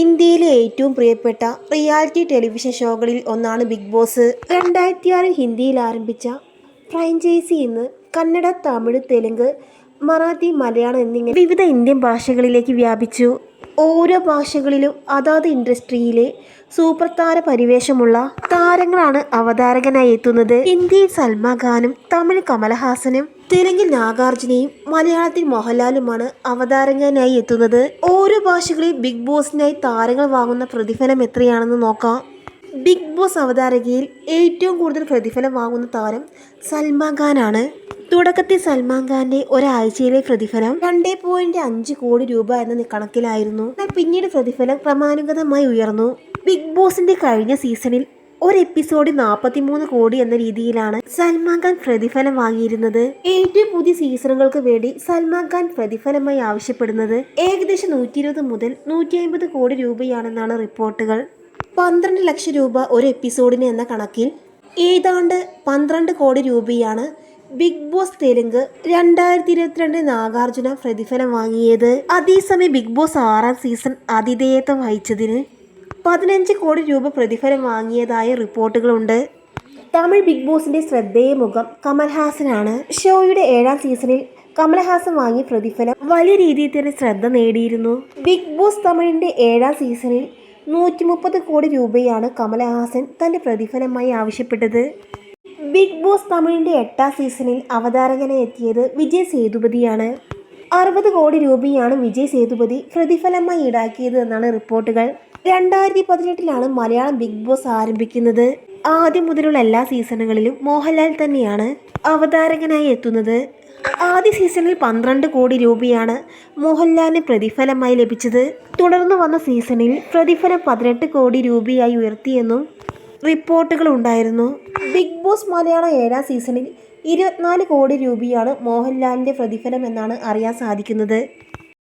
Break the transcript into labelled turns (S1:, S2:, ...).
S1: ഇന്ത്യയിലെ ഏറ്റവും പ്രിയപ്പെട്ട റിയാലിറ്റി ടെലിവിഷൻ ഷോകളിൽ ഒന്നാണ് ബിഗ് ബോസ്. രണ്ടായിരത്തി ആറിൽ ഹിന്ദിയിൽ ആരംഭിച്ച ഫ്രാഞ്ചൈസി ഇന്ന് കന്നഡ തമിഴ് തെലുങ്ക് മറാത്തി മലയാളം എന്നിങ്ങനെ വിവിധ ഇന്ത്യൻ ഭാഷകളിലേക്ക് വ്യാപിച്ചു. ഓരോ ഭാഷകളിലും അതാത് ഇൻഡസ്ട്രിയിലെ സൂപ്പർ താര പരിവേഷമുള്ള താരങ്ങളാണ് അവതാരകനായി എത്തുന്നത്. ഹിന്ദിയിൽ സൽമാൻ ഖാനും തമിഴ് കമലഹാസനും തെലുങ്കിൽ നാഗാർജുനയും മലയാളത്തിൽ മോഹൻലാലുമാണ് അവതാരകനായി എത്തുന്നത്. ഓരോ ഭാഷകളിൽ ബിഗ് ബോസിനായി താരങ്ങൾ വാങ്ങുന്ന പ്രതിഫലം എത്രയാണെന്ന് നോക്കാം. ബിഗ് ബോസ് അവതാരകയിൽ ഏറ്റവും കൂടുതൽ പ്രതിഫലം വാങ്ങുന്ന താരം സൽമാൻ ഖാനാണ്. തുടക്കത്തിൽ സൽമാൻ ഖാന്റെ ഒരാഴ്ചയിലെ പ്രതിഫലം രണ്ടേ പോയിന്റ് അഞ്ച് കോടി രൂപ എന്ന കണക്കിലായിരുന്നു. എന്നാൽ പിന്നീട് പ്രതിഫലം ക്രമാനുഗതമായി ഉയർന്നു. ബിഗ് ബോസിന്റെ കഴിഞ്ഞ സീസണിൽ ഒരു എപ്പിസോഡിൽ നാൽപ്പത്തിമൂന്ന് കോടി എന്ന രീതിയിലാണ് സൽമാൻ ഖാൻ പ്രതിഫലം വാങ്ങിയിരുന്നത്. ഏറ്റവും പുതിയ സീസണുകൾക്ക് വേണ്ടി സൽമാൻ ഖാൻ പ്രതിഫലമായി ആവശ്യപ്പെടുന്നത് ഏകദേശം നൂറ്റി ഇരുപത് മുതൽ നൂറ്റി അമ്പത് കോടി രൂപയാണെന്നാണ് റിപ്പോർട്ടുകൾ. പന്ത്രണ്ട് ലക്ഷം രൂപ ഒരു എപ്പിസോഡിന് എന്ന കണക്കിൽ ഏതാണ്ട് പന്ത്രണ്ട് കോടി രൂപയാണ് ബിഗ് ബോസ് തെലുങ്ക് രണ്ടായിരത്തി ഇരുപത്തിരണ്ട് നാഗാർജുന പ്രതിഫലം വാങ്ങിയത്. അതേസമയം ബിഗ് ബോസ് ആറാം സീസൺ ആതിഥേയത്വം വഹിച്ചതിന് പതിനഞ്ച് കോടി രൂപ പ്രതിഫലം വാങ്ങിയതായ റിപ്പോർട്ടുകളുണ്ട്. തമിഴ് ബിഗ് ബോസിന്റെ ശ്രദ്ധേയ മുഖം കമൽഹാസനാണ്. ഷോയുടെ ഏഴാം സീസണിൽ കമൽഹാസൻ വാങ്ങിയ പ്രതിഫലം വലിയ രീതിയിൽ തന്നെ ശ്രദ്ധ നേടിയിരുന്നു. ബിഗ് ബോസ് തമിഴിന്റെ ഏഴാം സീസണിൽ നൂറ്റി മുപ്പത് കോടി രൂപയാണ് കമൽഹാസൻ തന്റെ പ്രതിഫലമായി ആവശ്യപ്പെട്ടത്. ബിഗ് ബോസ് തമിഴിന്റെ എട്ടാം സീസണിൽ അവതാരകനായി എത്തിയത് വിജയ് സേതുപതിയാണ്. അറുപത് കോടി രൂപയാണ് വിജയ് സേതുപതി പ്രതിഫലമായി ഈടാക്കിയത് എന്നാണ് റിപ്പോർട്ടുകൾ. രണ്ടായിരത്തി പതിനെട്ടിലാണ് മലയാളം ബിഗ് ബോസ് ആരംഭിക്കുന്നത്. ആദ്യം മുതലുള്ള എല്ലാ സീസണുകളിലും മോഹൻലാൽ തന്നെയാണ് അവതാരകനായി എത്തുന്നത്. ആദ്യ സീസണിൽ പന്ത്രണ്ട് കോടി രൂപയാണ് മോഹൻലാലിന് പ്രതിഫലമായി ലഭിച്ചത്. തുടർന്ന് വന്ന സീസണിൽ പ്രതിഫലം പതിനെട്ട് കോടി രൂപയായി ഉയർത്തിയെന്നും റിപ്പോർട്ടുകൾ ഉണ്ടായിരുന്നു. ബിഗ് ബോസ് മലയാളം ഏഴാം സീസണിൽ ഇരുപത്തിനാല് കോടി രൂപയാണ് മോഹൻലാലിന്റെ പ്രതിഫലം എന്നാണ് അറിയാൻ സാധിക്കുന്നത്.